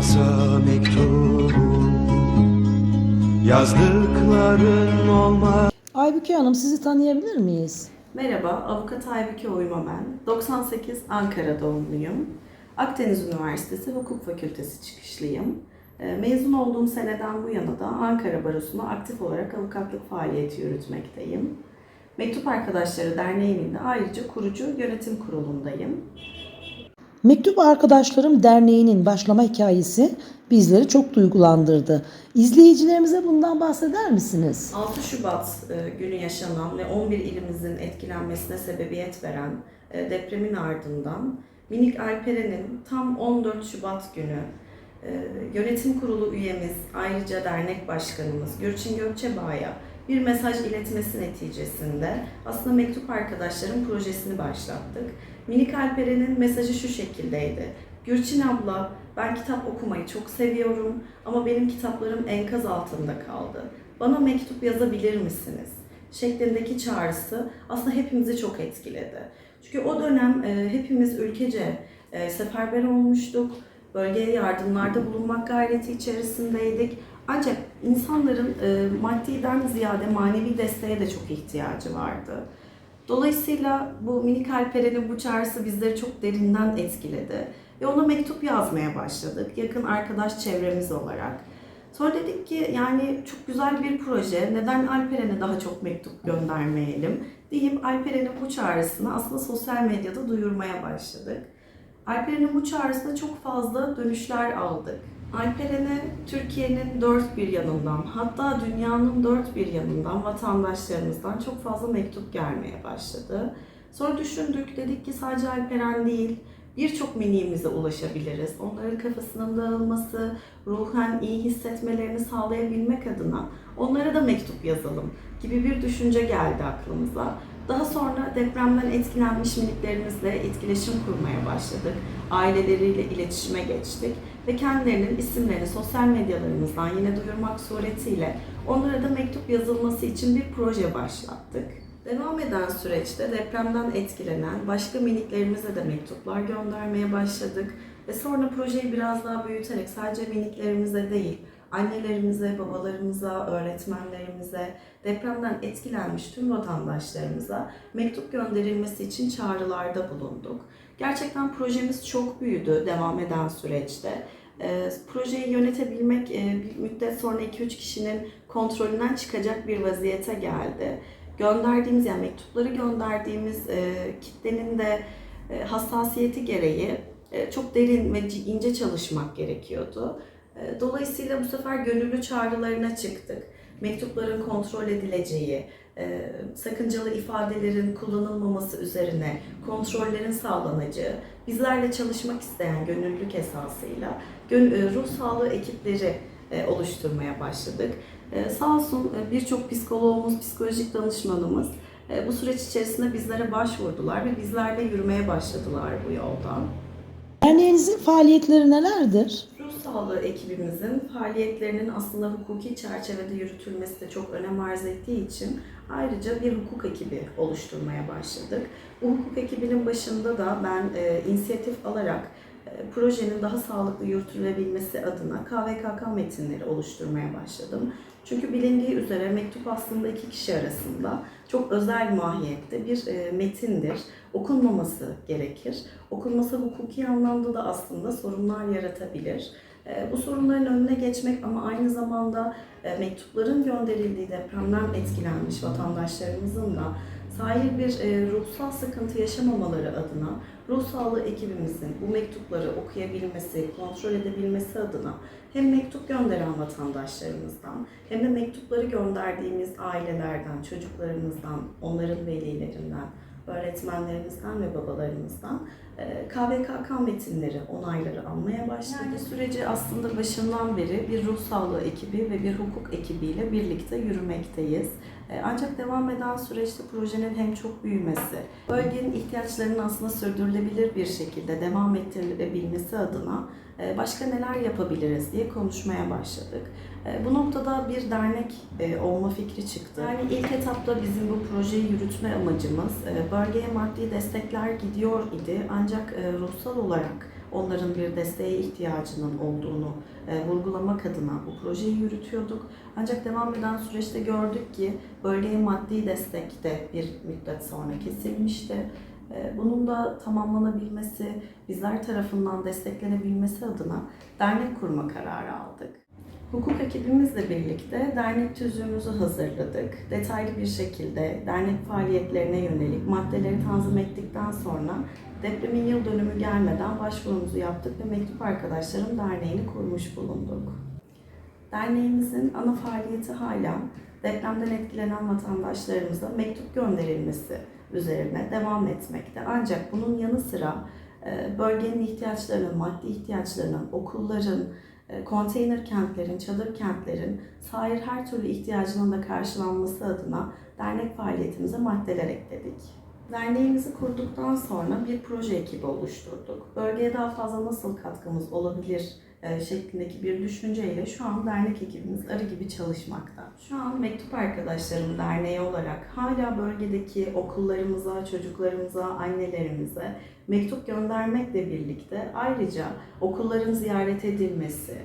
olmasa mektubum Yazdıkların olmaz Aybüke Hanım sizi tanıyabilir miyiz? Merhaba, avukat Aybüke Oyma ben. 98 Ankara doğumluyum. Akdeniz Üniversitesi Hukuk Fakültesi çıkışlıyım. Ee, Mezun olduğum seneden bu yana da Ankara Barosu'na aktif olarak avukatlık faaliyeti yürütmekteyim. Mektup Arkadaşları Derneği'nin de ayrıca kurucu yönetim kurulundayım. Mektup Arkadaşlarım Derneği'nin başlama hikayesi bizleri çok duygulandırdı. İzleyicilerimize bundan bahseder misiniz? 6 Şubat e, günü yaşanan ve 11 ilimizin etkilenmesine sebebiyet veren e, depremin ardından Minik Alperen'in tam 14 Şubat günü e, yönetim kurulu üyemiz, ayrıca dernek başkanımız Gürçin Gökçebağ'a bir mesaj iletmesi neticesinde aslında Mektup Arkadaşlarım projesini başlattık. Minik Alperen'in mesajı şu şekildeydi. Gürçin abla, ben kitap okumayı çok seviyorum ama benim kitaplarım enkaz altında kaldı. Bana mektup yazabilir misiniz? şeklindeki çağrısı aslında hepimizi çok etkiledi. Çünkü o dönem e, hepimiz ülkece e, seferber olmuştuk. Bölgeye yardımlarda bulunmak gayreti içerisindeydik. Ancak insanların e, maddiden ziyade manevi desteğe de çok ihtiyacı vardı. Dolayısıyla bu minik Alperen'in bu çağrısı bizleri çok derinden etkiledi. Ve ona mektup yazmaya başladık yakın arkadaş çevremiz olarak. Sonra dedik ki yani çok güzel bir proje, neden Alperen'e daha çok mektup göndermeyelim deyip Alperen'in bu çağrısını aslında sosyal medyada duyurmaya başladık. Alperen'in bu çağrısına çok fazla dönüşler aldık. Alperen'e Türkiye'nin dört bir yanından, hatta dünyanın dört bir yanından vatandaşlarımızdan çok fazla mektup gelmeye başladı. Sonra düşündük, dedik ki sadece Alperen değil, birçok miniğimize ulaşabiliriz. Onların kafasının dağılması, ruhen iyi hissetmelerini sağlayabilmek adına onlara da mektup yazalım gibi bir düşünce geldi aklımıza. Daha sonra depremden etkilenmiş miniklerimizle etkileşim kurmaya başladık. Aileleriyle iletişime geçtik ve kendilerinin isimlerini sosyal medyalarımızdan yine duyurmak suretiyle onlara da mektup yazılması için bir proje başlattık. Devam eden süreçte depremden etkilenen başka miniklerimize de mektuplar göndermeye başladık. Ve sonra projeyi biraz daha büyüterek sadece miniklerimize değil, annelerimize, babalarımıza, öğretmenlerimize, depremden etkilenmiş tüm vatandaşlarımıza mektup gönderilmesi için çağrılarda bulunduk. Gerçekten projemiz çok büyüdü devam eden süreçte. E, projeyi yönetebilmek e, bir müddet sonra 2-3 kişinin kontrolünden çıkacak bir vaziyete geldi gönderdiğimiz yani mektupları gönderdiğimiz e, kitlenin de e, hassasiyeti gereği e, çok derin ve ince çalışmak gerekiyordu. E, dolayısıyla bu sefer gönüllü çağrılarına çıktık. Mektupların kontrol edileceği, e, sakıncalı ifadelerin kullanılmaması üzerine kontrollerin sağlanacağı, bizlerle çalışmak isteyen gönüllülük esasıyla e, ruh sağlığı ekipleri e, oluşturmaya başladık. Ee, sağ olsun birçok psikoloğumuz, psikolojik danışmanımız bu süreç içerisinde bizlere başvurdular ve bizlerle yürümeye başladılar bu yoldan. Derneğinizin faaliyetleri nelerdir? Sağlığı ekibimizin faaliyetlerinin aslında hukuki çerçevede yürütülmesi de çok önem arz ettiği için ayrıca bir hukuk ekibi oluşturmaya başladık. Bu hukuk ekibinin başında da ben e, inisiyatif alarak projenin daha sağlıklı yürütülebilmesi adına KVKK metinleri oluşturmaya başladım. Çünkü bilindiği üzere mektup aslında iki kişi arasında çok özel mahiyette bir e, metindir. Okunmaması gerekir. Okunması hukuki anlamda da aslında sorunlar yaratabilir. E, Bu sorunların önüne geçmek ama aynı zamanda e, mektupların gönderildiği depremden etkilenmiş vatandaşlarımızın da sahil bir e, ruhsal sıkıntı yaşamamaları adına ruh sağlığı ekibimizin bu mektupları okuyabilmesi, kontrol edebilmesi adına hem mektup gönderen vatandaşlarımızdan hem de mektupları gönderdiğimiz ailelerden, çocuklarımızdan, onların velilerinden, öğretmenlerimizden ve babalarımızdan e, KVKK metinleri, onayları almaya başladı. Yani süreci aslında başından beri bir ruh sağlığı ekibi ve bir hukuk ekibiyle birlikte yürümekteyiz. E, Ancak devam eden süreçte projenin hem çok büyümesi, bölgenin ihtiyaçlarının aslında sürdürülebilir bir şekilde devam ettirilebilmesi adına e, başka neler yapabiliriz diye konuşmaya başladık. E, Bu noktada bir dernek olma fikri çıktı. Yani ilk etapta bizim bu projeyi yürütme amacımız bölgeye maddi destekler gidiyor idi ancak ruhsal olarak onların bir desteğe ihtiyacının olduğunu e, vurgulamak adına bu projeyi yürütüyorduk. Ancak devam eden süreçte gördük ki bölgeye maddi destek de bir müddet sonra kesilmişti. E, Bunun da tamamlanabilmesi, bizler tarafından desteklenebilmesi adına dernek kurma kararı aldık. Hukuk ekibimizle birlikte dernek tüzüğümüzü hazırladık. Detaylı bir şekilde dernek faaliyetlerine yönelik maddeleri tanzim ettikten sonra depremin yıl dönümü gelmeden başvurumuzu yaptık ve Mektup Arkadaşlarım Derneği'ni kurmuş bulunduk. Derneğimizin ana faaliyeti hala depremden etkilenen vatandaşlarımıza mektup gönderilmesi üzerine devam etmekte. Ancak bunun yanı sıra e, bölgenin ihtiyaçlarının, maddi ihtiyaçlarının, okulların, e, konteyner kentlerin, çadır kentlerin sair her türlü ihtiyacının da karşılanması adına dernek faaliyetimize maddeler ekledik. Derneğimizi kurduktan sonra bir proje ekibi oluşturduk. Bölgeye daha fazla nasıl katkımız olabilir e, şeklindeki bir düşünceyle şu an dernek ekibimiz arı gibi çalışmakta. Şu an Mektup Arkadaşlarım Derneği olarak hala bölgedeki okullarımıza, çocuklarımıza, annelerimize mektup göndermekle birlikte ayrıca okulların ziyaret edilmesi,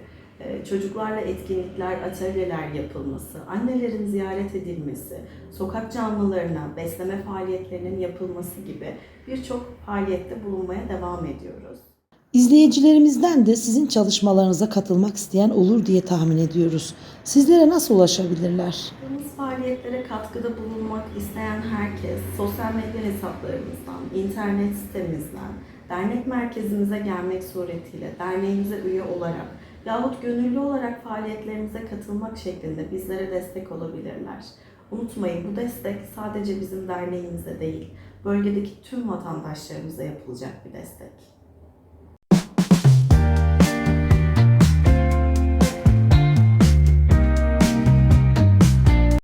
çocuklarla etkinlikler, atölyeler yapılması, annelerin ziyaret edilmesi, sokak canlılarına besleme faaliyetlerinin yapılması gibi birçok faaliyette bulunmaya devam ediyoruz. İzleyicilerimizden de sizin çalışmalarınıza katılmak isteyen olur diye tahmin ediyoruz. Sizlere nasıl ulaşabilirler? Yaptığımız faaliyetlere katkıda bulunmak isteyen herkes sosyal medya hesaplarımızdan, internet sitemizden, dernek merkezimize gelmek suretiyle derneğimize üye olarak yahut gönüllü olarak faaliyetlerimize katılmak şeklinde bizlere destek olabilirler. Unutmayın bu destek sadece bizim derneğimize değil, bölgedeki tüm vatandaşlarımıza yapılacak bir destek.